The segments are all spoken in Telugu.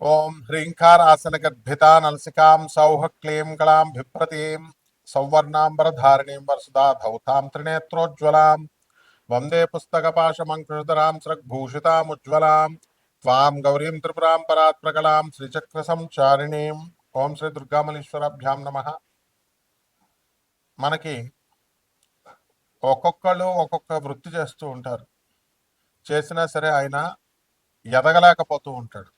ఓం హ్రీంకారాసనగద్భితా నలసికాం సౌహ క్లీం కళాం బిభ్రతీం సౌవర్ణాంబరధారిణీం వరసుదా ధౌతాం త్రినేత్రోజ్వలాం. వందే పుస్తకపాశమంకృతరాం సృగ్భూషితాముజ్వలాం త్వాం గౌరీం త్రిపురాం పరాత్మకళాం శ్రీచక్ర సంచారిణీం. ఓం శ్రీ దుర్గామలీశ్వరాభ్యాం నమ. మనకి ఒక్కొక్కళ్ళు ఒక్కొక్క వృత్తి చేస్తూ ఉంటారు. చేసినా సరే ఆయన ఎదగలేకపోతూ ఉంటాడు.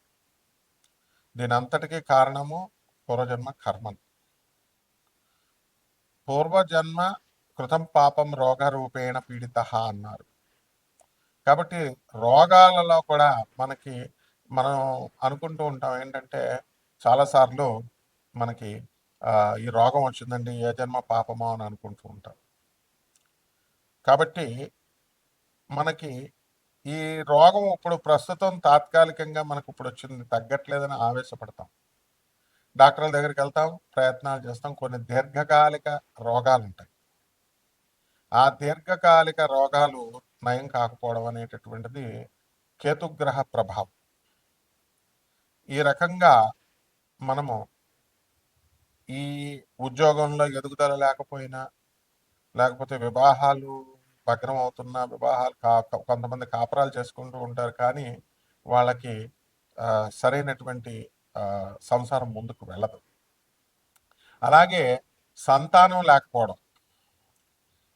దీని అంతటికీ కారణము పూర్వజన్మ కర్మలు. పూర్వజన్మ కృతం పాపం రోగ రూపేణ పీడిత అన్నారు. కాబట్టి రోగాలలో కూడా మనకి మనం అనుకుంటూ ఉంటాం ఏంటంటే చాలాసార్లు మనకి ఈ రోగం వచ్చిందండి ఏ జన్మ పాపమో అని అనుకుంటూ ఉంటాం. కాబట్టి మనకి ఈ రోగం ఇప్పుడు ప్రస్తుతం తాత్కాలికంగా మనకు ఇప్పుడు వచ్చింది తగ్గట్లేదని ఆవేశపడతాం. డాక్టర్ల దగ్గరికి వెళ్తాం ప్రయత్నాలు చేస్తాం. కొన్ని దీర్ఘకాలిక రోగాలు ఉంటాయి ఆ దీర్ఘకాలిక రోగాలు నయం కాకపోవడం అనేటటువంటిది కేతుగ్రహ ప్రభావం. ఈ రకంగా మనము ఈ ఉద్యోగంలో ఎదుగుదల లేకపోయినా లేకపోతే వివాహాలు భగ్నం అవుతున్న వివాహాలు కా కొంతమంది కాపురాలు చేసుకుంటూ ఉంటారు. కానీ వాళ్ళకి సరైనటువంటి సంసారం ముందుకు వెళ్ళదు. అలాగే సంతానం లేకపోవడం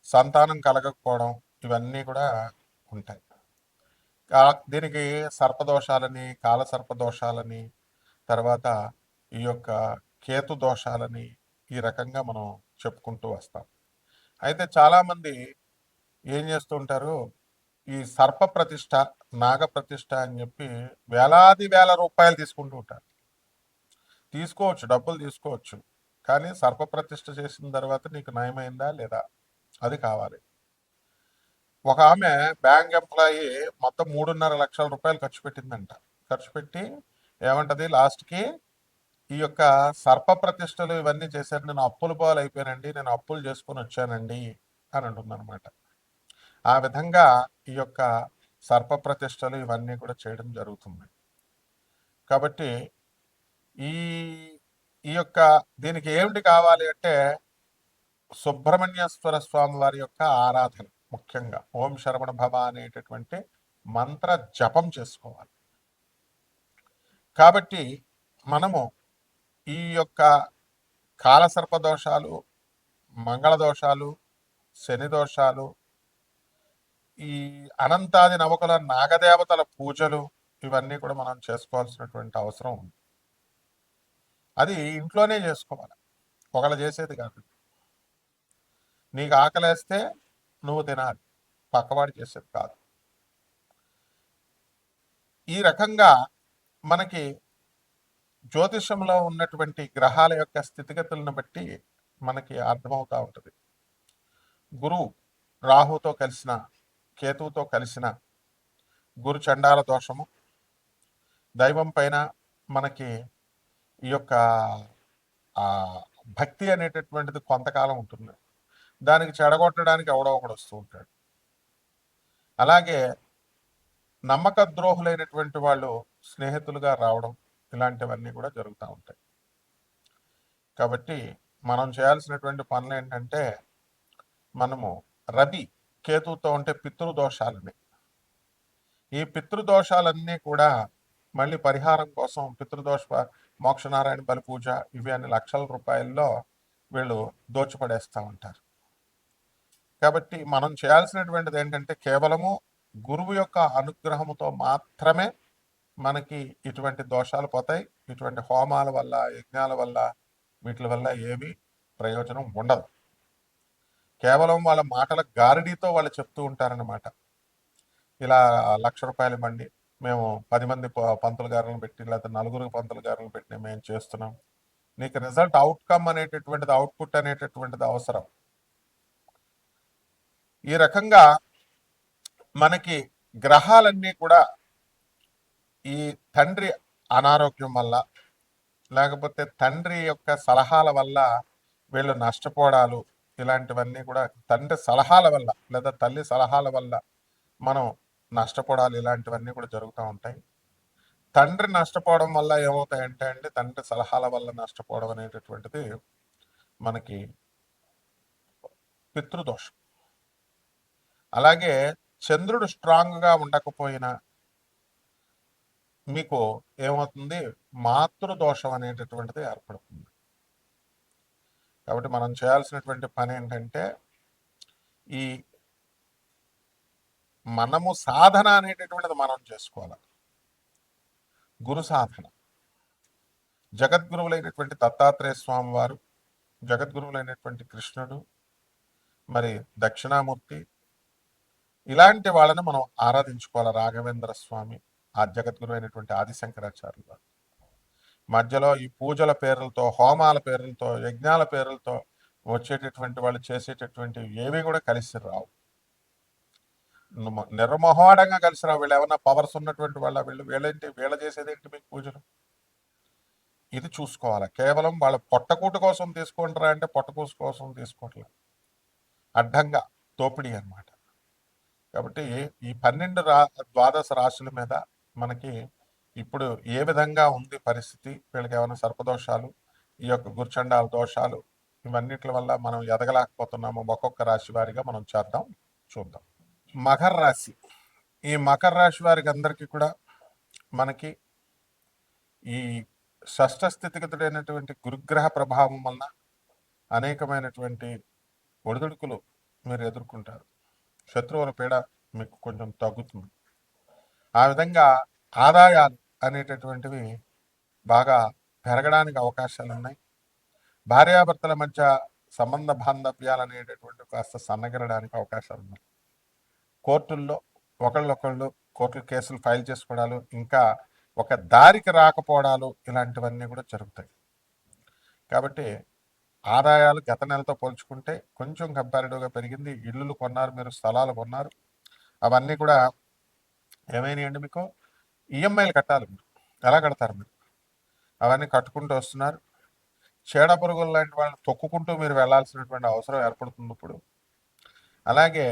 సంతానం కలగకపోవడం ఇవన్నీ కూడా ఉంటాయి. దీనికి సర్పదోషాలని కాల సర్పదోషాలని తర్వాత ఈ యొక్క కేతు దోషాలని ఈ రకంగా మనం చెప్పుకుంటూ వస్తాం. అయితే చాలామంది ఏం చేస్తుంటారు? ఈ సర్ప ప్రతిష్ట నాగ ప్రతిష్ట అని చెప్పి వేలాది వేల రూపాయలు తీసుకుంటూ ఉంటారు. తీసుకోవచ్చు డబ్బులు తీసుకోవచ్చు. కానీ సర్ప ప్రతిష్ట చేసిన తర్వాత నీకు నయమైందా లేదా? అది కావాలి. ఒక ఆమె బ్యాంక్ ఎంప్లాయీ మొత్తం మూడున్నర లక్షల రూపాయలు ఖర్చు పెట్టిందంట. ఖర్చు పెట్టి ఏమంటది? లాస్ట్కి ఈ యొక్క సర్ప ప్రతిష్టలు ఇవన్నీ చేశారు. నేను అప్పుల పాలు అయిపోయానండి నేను అప్పులు చేసుకొని వచ్చానండి అని అంటుందన్నమాట. ఆ విధంగా ఈ యొక్క సర్ప ప్రతిష్టలు ఇవన్నీ కూడా చేయడం జరుగుతుంది. కాబట్టి ఈ ఈ యొక్క దీనికి ఏమిటి కావాలి అంటే సుబ్రహ్మణ్యేశ్వర స్వామి వారి యొక్క ఆరాధన ముఖ్యంగా. ఓం శరవణ భవ అనేటటువంటి మంత్ర జపం చేసుకోవాలి. కాబట్టి మనము ఈ యొక్క కాలసర్ప దోషాలు మంగళ దోషాలు శని దోషాలు ఈ అనంతాది నవకుల నాగదేవతల పూజలు ఇవన్నీ కూడా మనం చేసుకోవాల్సినటువంటి అవసరం ఉంది. అది ఇంట్లోనే చేసుకోవాలి. ఒకళ్ళు చేసేది కాదు. నీకు ఆకలేస్తే నువ్వు తినాలి. పక్కవాడు చేసేది కాదు. ఈ రకంగా మనకి జ్యోతిషంలో ఉన్నటువంటి గ్రహాల యొక్క స్థితిగతులను బట్టి మనకి అర్థమవుతూ ఉంటుంది. గురువు రాహుతో కలిసిన కేతువుతో కలిసిన గురు చండాల దోషము దైవం పైన మనకి ఈ యొక్క భక్తి అనేటటువంటిది కొంతకాలం ఉంటుంది. దానికి చెడగొట్టడానికి ఎవడో ఒకడు వస్తూ ఉంటాడు. అలాగే నమ్మక ద్రోహులైనటువంటి వాళ్ళు స్నేహితులుగా రావడం ఇలాంటివన్నీ కూడా జరుగుతూ ఉంటాయి. కాబట్టి మనం చేయాల్సినటువంటి పనులు ఏంటంటే మనము రవి కేతువుతో ఉంటే పితృదోషాలని ఈ పితృదోషాలన్నీ కూడా మళ్ళీ పరిహారం కోసం పితృదోష మోక్షనారాయణ బలి పూజ ఇవి అన్ని లక్షల రూపాయల్లో వీళ్ళు దోచిపడేస్తూ ఉంటారు. కాబట్టి మనం చేయాల్సినటువంటిది ఏంటంటే కేవలము గురువు యొక్క అనుగ్రహముతో మాత్రమే మనకి ఇటువంటి దోషాలు పోతాయి. ఇటువంటి హోమాల వల్ల యజ్ఞాల వల్ల వీటి వల్ల ఏమీ ప్రయోజనం ఉండదు. కేవలం వాళ్ళ మాటల గారడీతో వాళ్ళు చెప్తూ ఉంటారనమాట ఇలా లక్ష రూపాయలు మండి మేము పది మంది ప- పంతులు గారులను పెట్టి లేకపోతే నలుగురు పంతులు గారులను పెట్టి మేము చేస్తున్నాం. నీకు రిజల్ట్ అవుట్కమ్ అనేటటువంటిది అవుట్పుట్ అనేటటువంటిది అవసరం. ఈ రకంగా మనకి గ్రహాలన్నీ కూడా ఈ తండ్రి అనారోగ్యం వల్ల లేకపోతే తండ్రి యొక్క సలహాల వల్ల వీళ్ళు నష్టపోవడాలు ఇలాంటివన్నీ కూడా తండ్రి సలహాల వల్ల లేదా తల్లి సలహాల వల్ల మనం నష్టపోవడాలు ఇలాంటివన్నీ కూడా జరుగుతూ ఉంటాయి. తండ్రి నష్టపోవడం వల్ల ఏమవుతాయంటే అండి తండ్రి సలహాల వల్ల నష్టపోవడం అనేటటువంటిది మనకి పితృదోషం. అలాగే చంద్రుడు స్ట్రాంగ్గా ఉండకపోయినా మీకు ఏమవుతుంది? మాతృదోషం అనేటటువంటిది ఏర్పడుతుంది. కాబట్టి మనం చేయాల్సినటువంటి పని ఏంటంటే ఈ మనము సాధన అనేటటువంటిది మనం చేసుకోవాలి. గురు సాధన. జగద్గురువులైనటువంటి దత్తాత్రేయ స్వామి వారు జగద్గురువులైనటువంటి కృష్ణుడు మరి దక్షిణామూర్తి ఇలాంటి వాళ్ళని మనం ఆరాధించుకోవాలి. రాఘవేంద్ర స్వామి ఆ జగద్గురు అయినటువంటి ఆదిశంకరాచార్యులు వారు. మధ్యలో ఈ పూజల పేర్లతో హోమాల పేర్లతో యజ్ఞాల పేర్లతో వచ్చేటటువంటి వాళ్ళు చేసేటటువంటి ఏవి కూడా కలిసి రావు. నుమ- కలిసి రావు. వీళ్ళు ఏమన్నా పవర్స్ ఉన్నటువంటి వాళ్ళ వీళ్ళు? వీళ్ళేంటి? వీళ్ళ చేసేదేంటి మీకు పూజలు? ఇది చూసుకోవాలి. కేవలం వాళ్ళ పొట్టకూట కోసం తీసుకుంటారా అంటే పొట్టకూసు కోసం తీసుకోవట్లేదు అడ్డంగా దోపిడీ అన్నమాట. కాబట్టి ఈ పన్నెండు రా ద్వాదశ రాశుల మీద మనకి ఇప్పుడు ఏ విధంగా ఉంది పరిస్థితి? వీళ్ళకి ఏమైనా సర్పదోషాలు ఈ యొక్క గుర్చండాల దోషాలు? ఇవన్నిటి వల్ల మనం ఎదగలేకపోతున్నాము ఒక్కొక్క రాశి వారిగా మనం చేద్దాం చూద్దాం. మకర రాశి. ఈ మకర రాశి వారికి అందరికీ కూడా మనకి ఈ షష్ఠ స్థితిగతుడైనటువంటి గురుగ్రహ ప్రభావం వలన అనేకమైనటువంటి ఒడిదుడుకులు మీరు ఎదుర్కొంటారు. శత్రువుల పీడ మీకు కొంచెం తగ్గుతుంది. ఆ విధంగా ఆదాయాలు అనేటటువంటివి బాగా పెరగడానికి అవకాశాలు ఉన్నాయి భార్యాభర్తల మధ్య సంబంధ బాంధవ్యాలు అనేటటువంటి కాస్త సన్నగిరడానికి అవకాశాలు ఉన్నాయి కోర్టుల్లో ఒకళ్ళొకళ్ళు కోర్టుల కేసులు ఫైల్ చేసుకోవడాలు ఇంకా ఒక దారికి రాకపోవడాలు ఇలాంటివన్నీ కూడా జరుగుతాయి. కాబట్టి ఆదాయాలు గత నెలతో పోల్చుకుంటే కొంచెం కంపారిటివ్గా పెరిగింది. ఇల్లులు కొన్నారు మీరు స్థలాలు కొన్నారు. అవన్నీ కూడా ఏమైనాయండి మీకు? ఈఎంఐలు కట్టాలి మీరు. ఎలా కడతారు మీరు? అవన్నీ కట్టుకుంటూ వస్తున్నారు. చీడ పురుగులు లాంటి వాళ్ళని తొక్కుకుంటూ మీరు వెళ్ళాల్సినటువంటి అవసరం ఏర్పడుతుంది ఇప్పుడు. అలాగే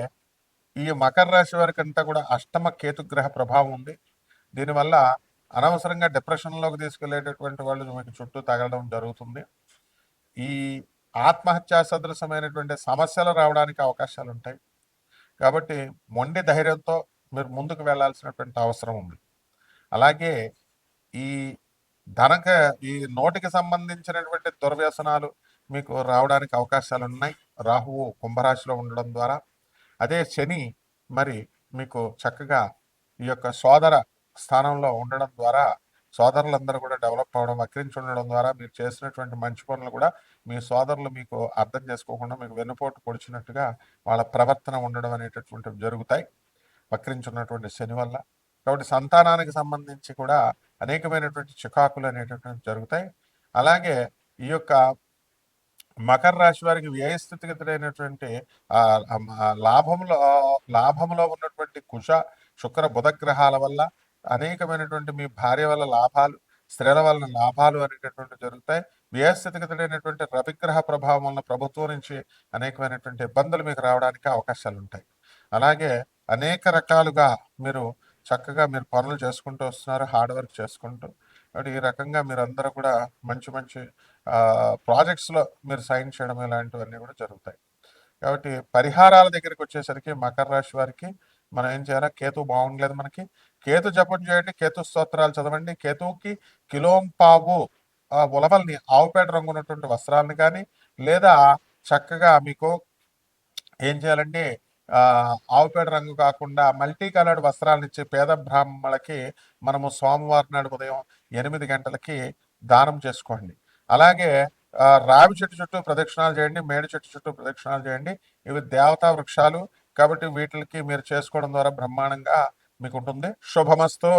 ఈ మకర రాశి వారికి అంతా కూడా అష్టమ కేతుగ్రహ ప్రభావం ఉంది. దీనివల్ల అనవసరంగా డిప్రెషన్లోకి తీసుకెళ్ళేటటువంటి వాళ్ళు మీకు చుట్టూ తగలడం జరుగుతుంది. ఈ ఆత్మహత్యా సదృశమైనటువంటి సమస్యలు రావడానికి అవకాశాలు ఉంటాయి కాబట్టి మొండి ధైర్యంతో మీరు ముందుకు వెళ్ళాల్సినటువంటి అవసరం ఉంది. అలాగే ఈ ధనక ఈ నోటికి సంబంధించినటువంటి దుర్వ్యసనాలు మీకు రావడానికి అవకాశాలు ఉన్నాయి రాహువు కుంభరాశిలో ఉండడం ద్వారా. అదే శని మరి మీకు చక్కగా ఈ యొక్క సోదర స్థానంలో ఉండడం ద్వారా సోదరులందరూ కూడా డెవలప్ అవ్వడం వక్రించి ఉండడం ద్వారా మీరు చేసినటువంటి మంచి పనులు కూడా మీ సోదరులు మీకు అర్థం చేసుకోకుండా మీకు వెన్నుపోటు పొడిచినట్టుగా వాళ్ళ ప్రవర్తన ఉండడం అనేటటువంటివి జరుగుతాయి. వక్రించున్నటువంటి శని వల్ల కాబట్టి సంతానానికి సంబంధించి కూడా అనేకమైనటువంటి చికాకులు అనేటటువంటి జరుగుతాయి. అలాగే ఈ యొక్క మకర రాశి వారికి వ్యయస్థితిగతుడైనటువంటి ఆ లాభంలో లాభంలో ఉన్నటువంటి కుష శుక్ర బుధ గ్రహాల వల్ల అనేకమైనటువంటి మీ భార్య వల్ల లాభాలు స్త్రీల వలన లాభాలు అనేటటువంటి జరుగుతాయి. వ్యయస్థితిగతుడైనటువంటి రవిగ్రహ ప్రభావం వలన ప్రభుత్వం నుంచి అనేకమైనటువంటి ఇబ్బందులు మీకు రావడానికి అవకాశాలు ఉంటాయి అలాగే అనేక రకాలుగా మీరు చక్కగా మీరు పనులు చేసుకుంటూ వస్తున్నారు హార్డ్ వర్క్ చేసుకుంటూ. కాబట్టి ఈ రకంగా మీరందరూ కూడా మంచి మంచి ప్రాజెక్ట్స్లో మీరు సైన్ చేయడం ఇలాంటివన్నీ కూడా జరుగుతాయి. కాబట్టి పరిహారాల దగ్గరికి వచ్చేసరికి మకర రాశి వారికి మనం ఏం చేయాలి? కేతు బాగుండలేదు మనకి. కేతు జపం చేయండి కేతు స్తోత్రాలు చదవండి. కేతువుకి కిలోంపావు ఆ ఉలవల్ని ఆవుపేట రంగు ఉన్నటువంటి వస్త్రాలను కానీ లేదా చక్కగా మీకు ఏం చేయాలంటే ఆవుపేడ రంగు కాకుండా మల్టీ కలర్డ్ వస్త్రాలను ఇచ్చే పేద బ్రాహ్మణులకి మనము సోమవారం నాడు ఉదయం ఎనిమిది గంటలకి దానం చేసుకోండి. అలాగే రావి చెట్టు చుట్టూ ప్రదక్షిణాలు చేయండి మేడి చెట్టు చుట్టూ ప్రదక్షిణాలు చేయండి. ఇవి దేవతా వృక్షాలు కాబట్టి వీటికి మీరు చేసుకోవడం ద్వారా బ్రహ్మాండంగా మీకు ఉంటుంది శుభమస్తు.